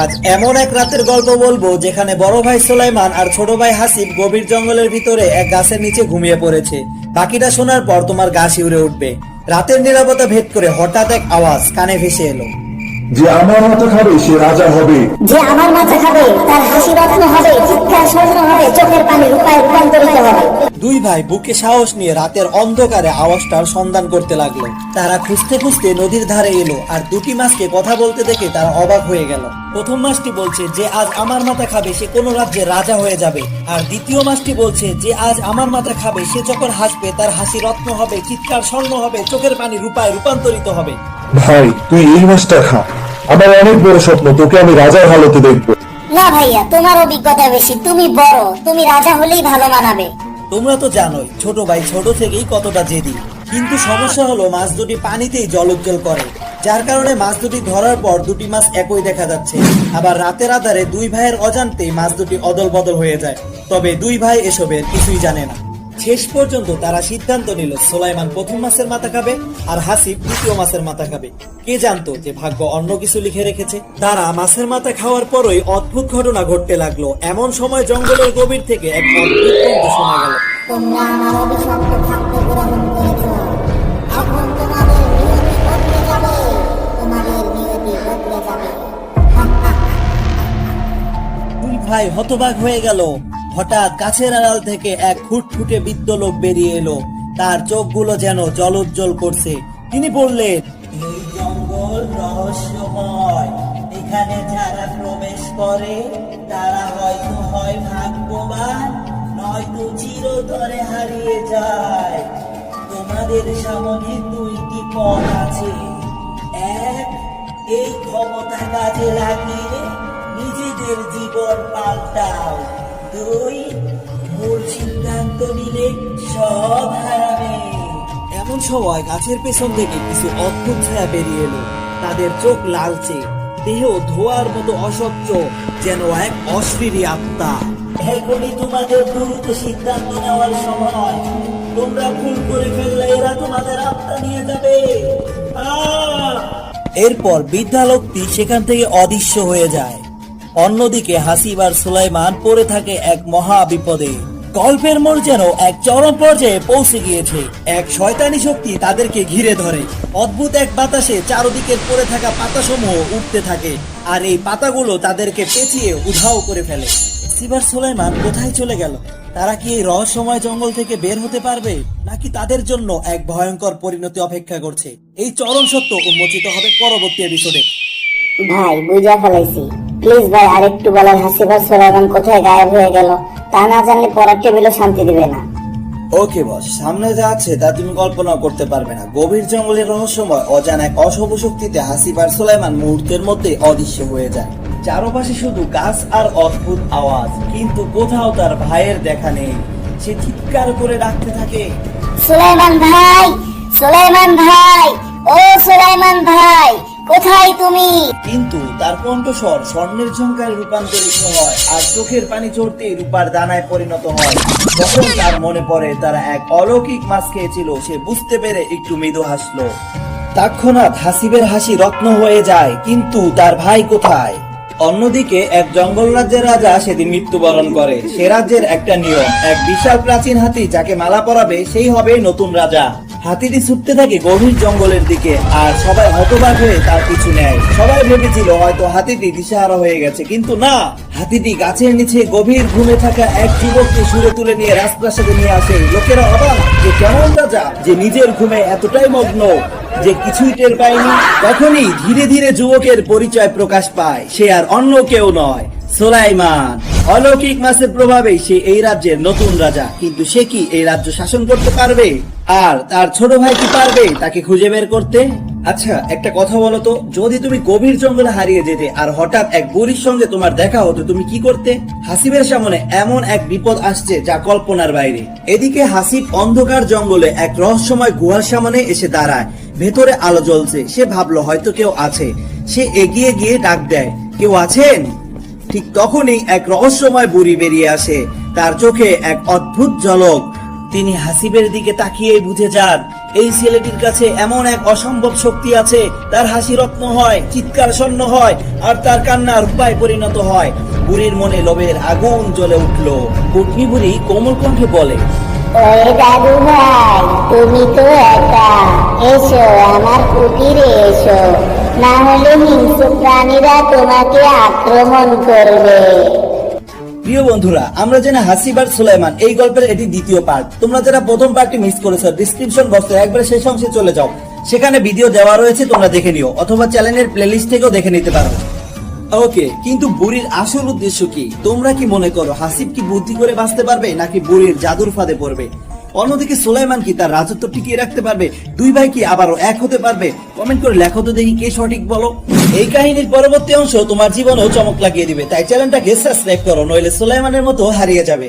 আজ এমন এক রাতের গল্প বলব যেখানে বড় ভাই সোলাইমান আর ছোট ভাই হাসিব গভীর জঙ্গলের ভিতরে এক গাছের নিচে ঘুমিয়ে পড়েছে। বাকিটা শোনার পর তোমার গা শিউরে উঠবে। রাতের নিরাপত্তা ভেদ করে হঠাৎ এক আওয়াজ কানে ভেসে এলো। যে আমার মতো খাবে সে রাজা হবে। যে আমার মাথা খাবে তার হাসি রত্ন হবে চিৎকার স্বর্ণ হবে চোখের পানি রূপায় রূপান্তরিত হবে। দুই ভাই বুকে সাহস নিয়ে রাতের অন্ধকারে আওয়াজটার সন্ধান করতে লাগল। তারা খুঁজতে খুঁজতে নদীর ধারে এলো আর দুটি মাছকে কথা বলতে দেখে তারা অবাক হয়ে গেল। প্রথম মাছটি বলছে যে আজ আমার মাথা খাবে সে কোনো রাজ্যে রাজা হয়ে যাবে। আর দ্বিতীয় মাছটি বলছে যে আজ আমার মাথা খাবে সে যখন হাসবে তার হাসি রত্ন হবে চিৎকার স্বর্ণ হবে চোখের পানি রূপায় রূপান্তরিত হবে। ভাই তুই এই মাছটা খা। আমার অনেক বড় স্বপ্ন তোকে আমি রাজার হালতে দেখব। না ভাইয়া তোমার অভিজ্ঞতা বেশি তুমি বড় তুমি রাজা হলেই ভালো মানাবে। তোমরা তো জানোই ছোট ভাই ছোট থেকেই কতটা জেদি। কিন্তু সমস্যা হলো মাছ দুটি পানিতেই জলোজ্জ্বল করে। যার কারণে মাছ দুটি ধরার পর দুটি মাছ একই দেখা যাচ্ছে। আবার রাতের আধারে দুই ভাইয়ের অজান্তেই মাছ দুটি অদল বদল হয়ে যায়। তবে দুই ভাই এসবের কিছুই জানে না। শেষ পর্যন্ত তারা সিদ্ধান্ত নিল সোলাইমান প্রথম মাছের মাথা খাবে আর হাসিব দ্বিতীয় মাছের মাথা খাবে। কে জানতো যে ভাগ্য অন্য কিছু লিখে রেখেছে? তারা মাছের মাথা খাওয়ার পরই অদ্ভুত ঘটনা ঘটতে লাগল। এমন সময় জঙ্গলের গভীর থেকে এক অদ্ভুত কণ্ঠ শোনা গেল। তোমরা আমার অভিশপ্ত খাদ্য গ্রহণ করেছ? এখন তোমাদের নিয়তি বদলে যাবে। তোমাদের নিয়তি বদলে যাবে। দুই ভাই হতবাক হয়ে গেল। হঠাৎ গাছের আড়াল থেকে এক ফুটফুটে বৃদ্ধ লোক বেরিয়ে এলো। তার চোখগুলো যেন জলোজ্জ্বল করছে। তিনি বললেন, এই জঙ্গল রহস্যময়। এখানে যারা প্রবেশ করে, তারা হয়তো হয় ভাগ্যবান, নয়তো চিরতরে হারিয়ে যায়। তোমাদের সামনে দুইটি পথ আছে। এক, এই ক্ষমতা কাজে লাগিয়ে নিজেদের জীবন পাল্টাও। সিদ্ধান্ত নিলে সব হারাবে। এমন সময় গাছের পেছন থেকে কিছু অদ্ভুত ছায়া বেরিয়ে এলো। তাদের চোখ লালচে দেহ ধোয়ার মতো অসহ্য যেন এক অশ্লীরী আত্মা। এখনই তোমাদের দ্রুত সিদ্ধান্ত নেওয়ার সময়। তোমরা ভুল করে ফেললে এরা তোমাদের আত্মা নিয়ে যাবে। এরপর বৃদ্ধা লোকটি সেখান থেকে অদৃশ্য হয়ে যায়। অন্যদিকে হাসিব আর সুলাইমান পড়ে থাকে এক মহা বিপদে। গল্পের মোড় যেন এক চরম পর্যায়ে পৌঁছে গিয়েছে। এক শয়তানি শক্তি তাদেরকে ঘিরে ধরে। অদ্ভুত এক বাতাসে চারদিকে পড়ে থাকা পাতাসমূহ উঠতে থাকে আর এই পাতাগুলো তাদেরকে পেঁচিয়ে উধাও করে ফেলে। সিবার সুলাইমান কোথায় চলে গেল? তারা কি এই রহস্যময় জঙ্গল থেকে বের হতে পারবে, নাকি তাদের জন্য এক ভয়ঙ্কর পরিণতি অপেক্ষা করছে? এই চরম সত্য উন্মোচিত হবে পরবর্তী এপিসোডে ভাই, বুঝা ফেলাইছি। প্লিজ ভাই আরেকটু বলার হাসিবার সোলাইমান কোথায় গায়েব হয়ে গেল তা না জানলে পরের টেবিলও শান্তি দিবে না। ওকে বস সামনে যা আছে তা তুমি কল্পনা করতে পারবে না। গভীর জঙ্গলের রহস্যময় অজানা এক অশুভ শক্তিতে হাসিবার সুলাইমান মুহূর্তের মধ্যে অদৃশ্য হয়ে যায়। চারপাশে শুধু গাছ আর অদ্ভুত আওয়াজ কিন্তু কোথাও তার ভাইয়ের দেখা নেই। সে চিৎকার করে ডাকতে থাকে সুলাইমান ভাই সুলাইমান ভাই ও সুলাইমান ভাই! কোথায় তুমি? কিন্তু তার কণ্ঠস্বর স্বর্ণের ঝঙ্কারে রূপান্তরিত হয় আর চোখের পানি চড়তে রূপার দানায় পরিণত হয়। তখন তার মনে পড়ে, তারা এক অলৌকিক মাছ খেয়েছিল, সে বুঝতে পেরে একটু মৃদু হাসলো। তৎক্ষণাৎ হাসিবের হাসি রত্ন হয়ে যায়, কিন্তু তার ভাই কোথায়? অন্যদিকে এক জঙ্গল রাজ্যের রাজা সেদিন মৃত্যুবরণ করে। সে রাজ্যের একটা নিয়ম, এক বিশাল প্রাচীন হাতি যাকে মালা পরাবে, সেই হবে নতুন রাজা। হাতিটি ছুটতে থাকে গভীর জঙ্গলের দিকে আর সবাই হতবাক হয়ে তার পিছু নেয়। সবাই ভেবেছিল হয়তো হাতিটি দিশাহারা হয়ে গেছে, কিন্তু না। হাতিটি গাছের নিচে গভীর ঘুমে থাকা এক যুবককে সুরে তুলে নিয়ে রাজপ্রাসাদে নিয়ে আসে। লোকেরা অবাক যে কেমন রাজা, যে নিজের ঘুমে এতটাই মগ্ন যে কিছুই টের পায়নি। তখনই ধীরে ধীরে যুবকের পরিচয় প্রকাশ পায়। সে আর অন্য কেউ নয়। সোলাইমান। অলৌকিক মাসের প্রভাবে সে এই রাজ্যের নতুন রাজা। কিন্তু সে কি এই রাজ্য শাসন করতে পারবে? আর তার ছোট ভাই কি পারবে তাকে খুঁজে বের করতে? আচ্ছা একটা কথা বলো তো, যদি তুমি গভীর জঙ্গলে হারিয়ে যেতে আর হঠাৎ এক বুড়ির সঙ্গে তোমার দেখা হতো, তুমি কি করতে? হাসিবের সামনে এমন এক বিপদ আসছে যা কল্পনার বাইরে। এদিকে হাসিব অন্ধকার জঙ্গলে এক রহস্যময় গুহার সামনে এসে দাঁড়ায়। ভেতরে আলো জ্বলছে, সে ভাবলো হয়তো কেউ আছে। সে এগিয়ে গিয়ে ডাক দেয়, কেউ আছেন? ঠিক তখনই এক রহস্যময় বুড়ি বেরিয়ে আসে। তার চোখে এক অদ্ভুত ঝলক। তিনি হাসিবের দিকে তাকিয়ে বুঝে যান, এই ছেলেটির কাছে এমন এক অসম্ভব শক্তি আছে, তার হাসি রত্ন হয়, চিৎকার স্বর্ণ হয়, আর তার কান্না রূপায় পরিণত হয়। বুড়ির মনে লোভের আগুন জ্বলে উঠল। কুটনি বুড়ি কোমল কণ্ঠে বলে তুমি তো একা। এসো, আমার কুটিরে এসো। না হলে হিংস্র প্রাণীরা তোমাকে আক্রমণ করবে। প্রিয় বন্ধুরা, আমরা জেনে সুলাইমান। এই গল্পের এটি দ্বিতীয় পার্ট তোমরা যারা প্রথম পার্টটি মিস করেছ ডিসক্রিপশন বক্সে একবার শেষ অংশে চলে যাও। সেখানে ভিডিও দেওয়া রয়েছে, তোমরা দেখে নিও, অথবা চ্যানেলের প্লেলিস্ট থেকেও দেখে নিতে পারো। ওকে কিন্তু বুড়ির আসল উদ্দেশ্য কি? তোমরা কি মনে করো, হাসিব কি বুদ্ধি করে বাঁচতে পারবে, নাকি বুড়ির জাদুর ফাঁদে পড়বে? অন্যদিকে সোলাইমান কি তার রাজত্ব টিকিয়ে রাখতে পারবে? দুই ভাই কি আবারও এক হতে পারবে? কমেন্ট করে লেখো তো দেখি কে সঠিক বলো। এই কাহিনীর পরবর্তী অংশ তোমার জীবনেও চমক লাগিয়ে দিবে, তাই চ্যানেলটাকে সাবস্ক্রাইব করো, নইলে সোলাইমানের মতো হারিয়ে যাবে।